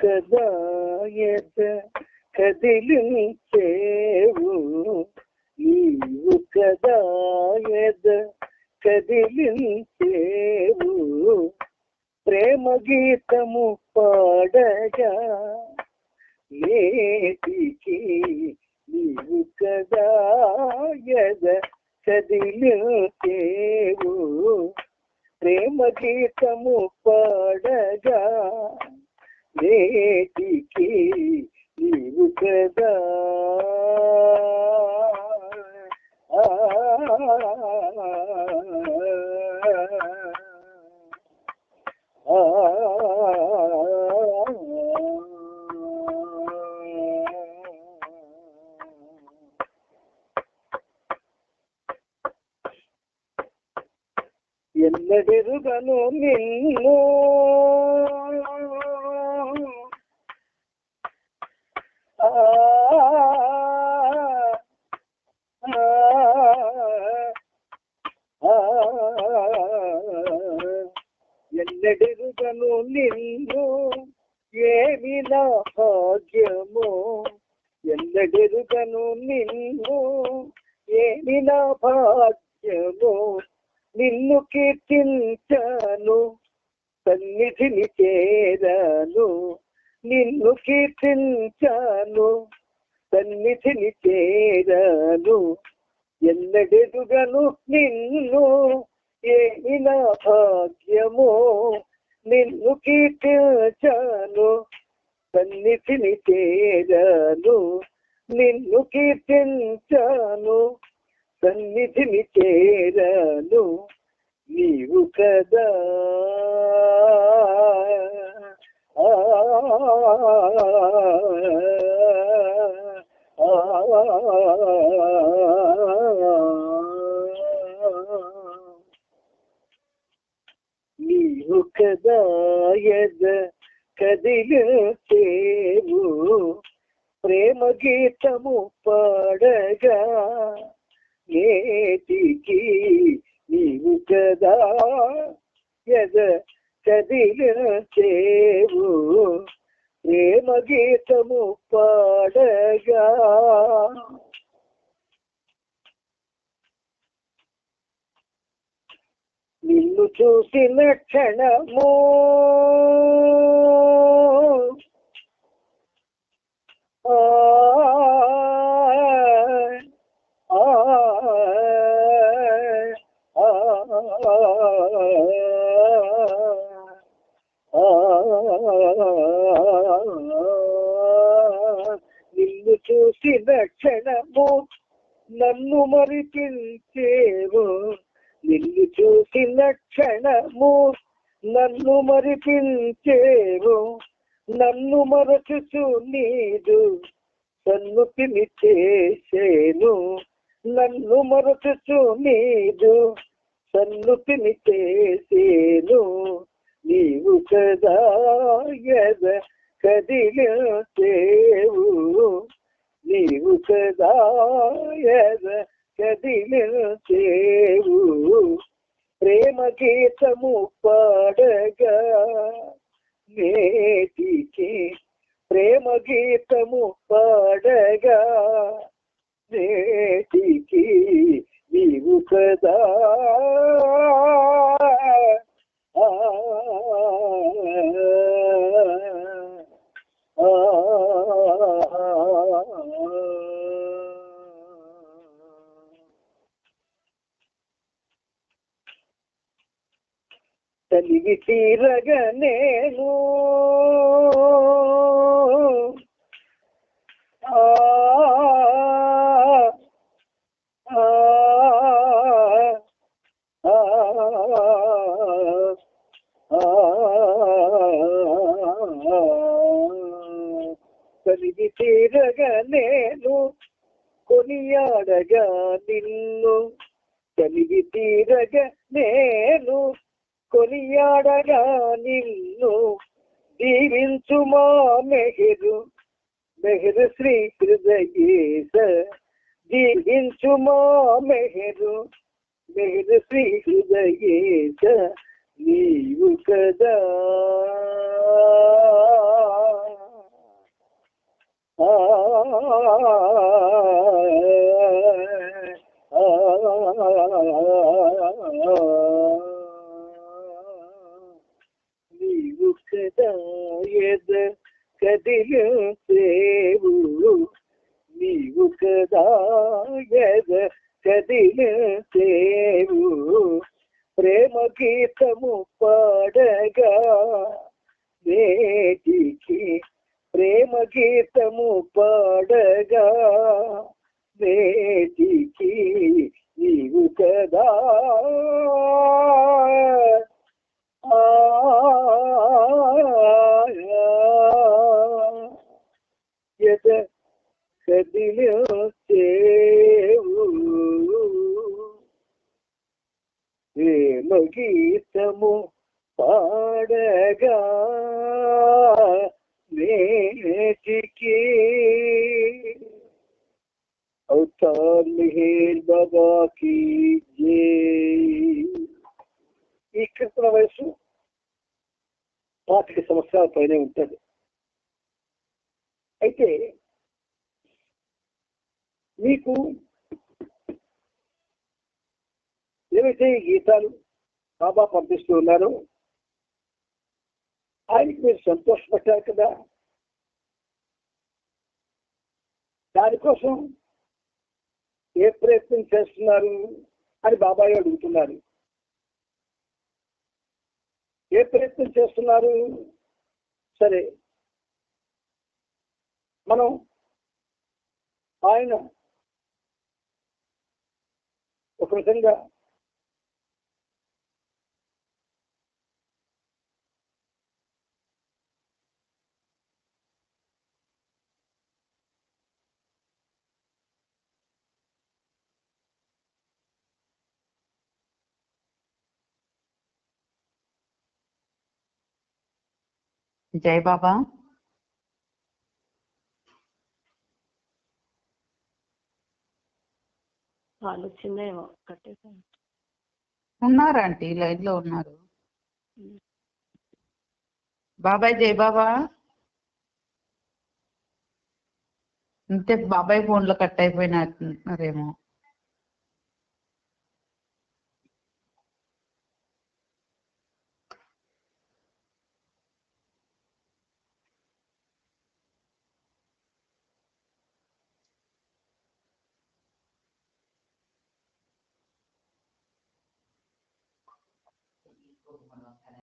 కదాయత కదిలించేవు. నీవు కదాయద కదిలించేవు. ప్రేమ గీతము పాడగా నేటికి నీవు కదాయద కదిలించేవు. ప్రేమ గీతము పాడగా నేటికి నీవు కదా. ఆ, ఆ, ఎన్నడెరుగను నిన్ను? ఆ, ఎన్నడెరుగను నిన్ను ఏమి నా భాగ్యము? ఎన్నడెరుగను నిన్ను ఏమి నా భాగ్యము? నిన్ను కీర్తించాను సన్నిధిని చేరాను నిన్ను కీర్తించాను సన్నిధిని చేరాను. ఎన్నడెదుగను నిన్ను? ఏమి నా భాగ్యము? నిన్ను కీర్తించాను సన్నిధిని చేరాను. నిన్ను కీర్తించాను సన్నిధిని చేరాను. నీవు కదా. ఆ, ఆ, నీవు కదా ఎద కదిలిచేవు ప్రేమ గీతము పాడగా నేటికి నీవు కదా ఎద కదిలిచేవు ప్రేమ గీతము పాడగా నిన్ను చూసిన క్షణము ఆ, నిన్ను చూసిన క్షణము నన్ను మరిపించేవు. నిన్ను చూసిన క్షణము నన్ను మరిపించేవు. నన్ను మరచుచు నీదు సన్నుతిని చేసేను నన్ను మరచుచు నీదు సన్నుతిని చేసేను నీవు కదా ఎద కదిలేవు నీవు కదా ఎద కదిలేవు ప్రేమ గీతము పాడగా నేటికి ప్రేమ గీతము పాడగా నేటికి నీవు కదా తలివి తీరగ నేను. కలిగి తీరగ నేను కొనియాడగా నిన్ను. కలిగి తీరగ నేను కొనియాడగా నిన్ను దీవించు మా మెహరు. మెహరు శ్రీ హృదయేశ దీవించు మా మెహరు. మెహరు శ్రీ హృదయేశ నీవు కదా. ఆ నీవు కదిలేవు నీవు కదాయద కదిలేవు ప్రేమ గీతము పాడగా నేటికి ప్రేమ గీతము పాడగా నేటికి నీవు కదా. ఆ పాడగా నేటికి. అవతార్ మిహేర్ బాబా की ఈ కృష్ణ వయసు పాతిక సంవత్సరాల పైనే ఉంటుంది. అయితే మీకు ఏవైతే ఈ గీతాలు బాబా పంపిస్తూ ఉన్నారో ఆయనకి మీరు సంతోషపడ్డారు కదా. దానికోసం ఏ ప్రయత్నం చేస్తున్నారు అని బాబాయ్ అడుగుతున్నారు. ఏ ప్రయత్నం చేస్తున్నారు? సరే. మనం ఆయన ఒక విధంగా జై బాబా. వచ్చిందేమో కట్టేసాను ఉన్నారు ఆంటీ లైన్లో ఉన్నారు. బాబాయ్ జై బాబా. అంతే బాబాయ్ ఫోన్లో కట్ అయిపోయినట్టున్నారేమో. Welcome.